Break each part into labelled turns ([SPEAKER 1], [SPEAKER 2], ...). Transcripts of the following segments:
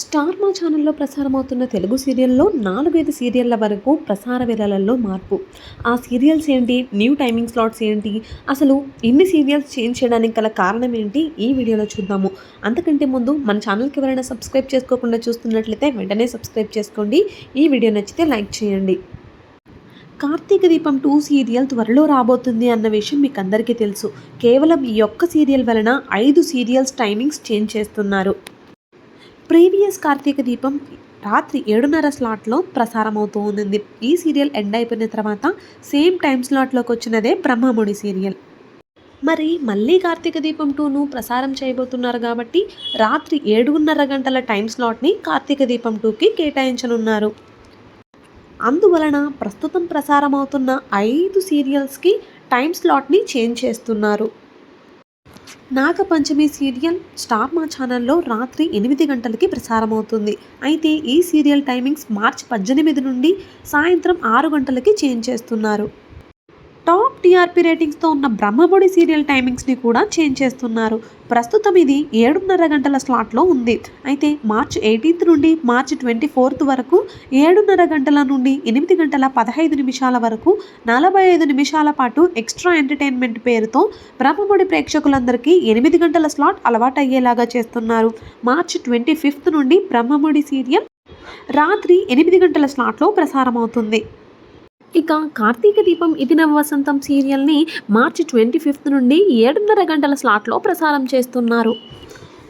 [SPEAKER 1] Star మా ఛానల్లో ప్రసారమవుతున్న తెలుగు సీరియల్లో నాలుగైదు సీరియళ్ళ వరకు ప్రసార వేళలలో మార్పు. ఆ సీరియల్స్ ఏంటి? న్యూ టైమింగ్ స్లాట్స్ ఏంటి? అసలు ఇన్ని సీరియల్స్ చేంజ్ చేయడానికి గల కారణం ఏంటి? ఈ వీడియోలో చూద్దాము. అంతకంటే ముందు మన ఛానల్కి ఎవరైనా సబ్స్క్రైబ్ చేసుకోకుండా చూస్తున్నట్లయితే వెంటనే సబ్స్క్రైబ్ చేసుకోండి. ఈ వీడియో నచ్చితే లైక్ చేయండి. కార్తీక దీపం టూ సీరియల్ త్వరలో రాబోతుంది అన్న విషయం మీకు అందరికీ తెలుసు. కేవలం ఈ ఒక్క సీరియల్ వలన ఐదు సీరియల్స్ టైమింగ్స్ చేంజ్ చేస్తున్నారు. ప్రీవియస్ కార్తీక దీపం రాత్రి ఏడున్నర స్లాట్లో ప్రసారం అవుతూ ఉంది ఈ సీరియల్ ఎండ్ అయిపోయిన తర్వాత సేమ్ టైం స్లాట్లోకి వచ్చినదే బ్రహ్మముడి సీరియల్. మరి మళ్ళీ కార్తీక దీపం టూను ప్రసారం చేయబోతున్నారు కాబట్టి రాత్రి ఏడున్నర గంటల టైం స్లాట్ని కార్తీక దీపం టూకి కేటాయించనున్నారు. అందువలన ప్రస్తుతం ప్రసారం అవుతున్న ఐదు సీరియల్స్కి టైం స్లాట్ని చేంజ్ చేస్తున్నారు. నాగపంచమి సీరియల్ స్టార్ మా ఛానల్లో రాత్రి ఎనిమిది గంటలకి ప్రసారమవుతుంది. అయితే ఈ సీరియల్ టైమింగ్స్ మార్చి పద్దెనిమిది నుండి సాయంత్రం ఆరు గంటలకి చేంజ్ చేస్తున్నారు. టాప్ టీఆర్పీ రేటింగ్స్తో ఉన్న బ్రహ్మముడి సీరియల్ టైమింగ్స్ని కూడా చేంజ్ చేస్తున్నారు. ప్రస్తుతం ఇది ఏడున్నర గంటల స్లాట్లో ఉంది. అయితే మార్చ్ ఎయిటీన్త్ నుండి మార్చ్ ట్వంటీ ఫోర్త్ వరకు ఏడున్నర గంటల నుండి ఎనిమిది గంటల పదహైదు నిమిషాల వరకు నలభై ఐదు నిమిషాల పాటు ఎక్స్ట్రా ఎంటర్టైన్మెంట్ పేరుతో బ్రహ్మముడి ప్రేక్షకులందరికీ ఎనిమిది గంటల స్లాట్ అలవాటయ్యేలాగా చేస్తున్నారు. మార్చ్ ట్వంటీ ఫిఫ్త్ నుండి బ్రహ్మముడి సీరియల్ రాత్రి ఎనిమిది గంటల స్లాట్లో ప్రసారమవుతుంది. ఇక కార్తీక దీపం ఇది నవ వసంతం సీరియల్ని మార్చి ట్వంటీ ఫిఫ్త్ నుండి ఏడున్నర గంటల స్లాట్లో ప్రసారం చేస్తున్నారు.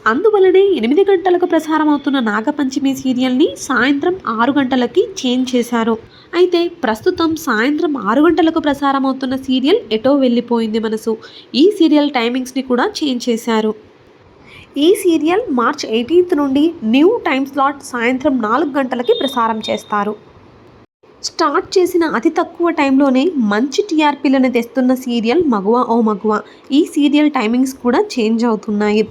[SPEAKER 1] అందువలనే ఎనిమిది గంటలకు ప్రసారం అవుతున్న నాగపంచమి సీరియల్ని సాయంత్రం ఆరు గంటలకి చేంజ్ చేశారు. అయితే ప్రస్తుతం సాయంత్రం ఆరు గంటలకు ప్రసారం అవుతున్న సీరియల్ ఎటో వెళ్ళిపోయింది మనసు. ఈ సీరియల్ టైమింగ్స్ని కూడా చేంజ్ చేశారు. ఈ సీరియల్ మార్చ్ ఎయిటీన్త్ నుండి న్యూ టైమ్ స్లాట్ సాయంత్రం నాలుగు గంటలకి ప్రసారం చేస్తారు. స్టార్ట్ చేసిన అతి తక్కువ టైంలోనే మంచి టీఆర్పీలను తెస్తున్న సీరియల్ మగువ ఓ మగువ. ఈ సీరియల్ టైమింగ్స్ కూడా చేంజ్ అవుతున్నాయి.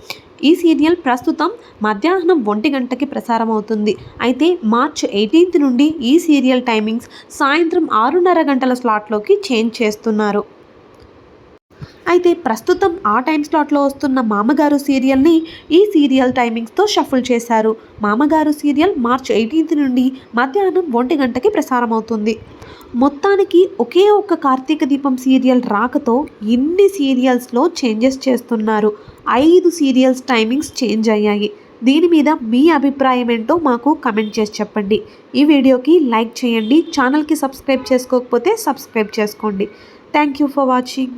[SPEAKER 1] ఈ సీరియల్ ప్రస్తుతం మధ్యాహ్నం ఒంటి గంటకి ప్రసారం అవుతుంది. అయితే మార్చ్ ఎయిటీన్త్ నుండి ఈ సీరియల్ టైమింగ్స్ సాయంత్రం ఆరున్నర గంటల స్లాట్లోకి చేంజ్ చేస్తున్నారు. అయితే ప్రస్తుతం ఆ టైం స్లాట్లో వస్తున్న మామగారు సీరియల్ని ఈ సీరియల్ టైమింగ్స్తో షఫుల్ చేశారు. మామగారు సీరియల్ మార్చ్ ఎయిటీన్త్ నుండి మధ్యాహ్నం ఒంటి గంటకి ప్రసారం అవుతుంది మొత్తానికి ఒకే ఒక్క కార్తీక దీపం సీరియల్ రాకతో ఇన్ని సీరియల్స్లో చేంజెస్ చేస్తున్నారు. ఐదు సీరియల్స్ టైమింగ్స్ చేంజ్ అయ్యాయి. దీని మీద మీ అభిప్రాయం ఏంటో మాకు కమెంట్ చేసి చెప్పండి. ఈ వీడియోకి లైక్ చేయండి ఛానల్కి సబ్స్క్రైబ్ చేసుకోకపోతే సబ్స్క్రైబ్ చేసుకోండి. Thank you for watching.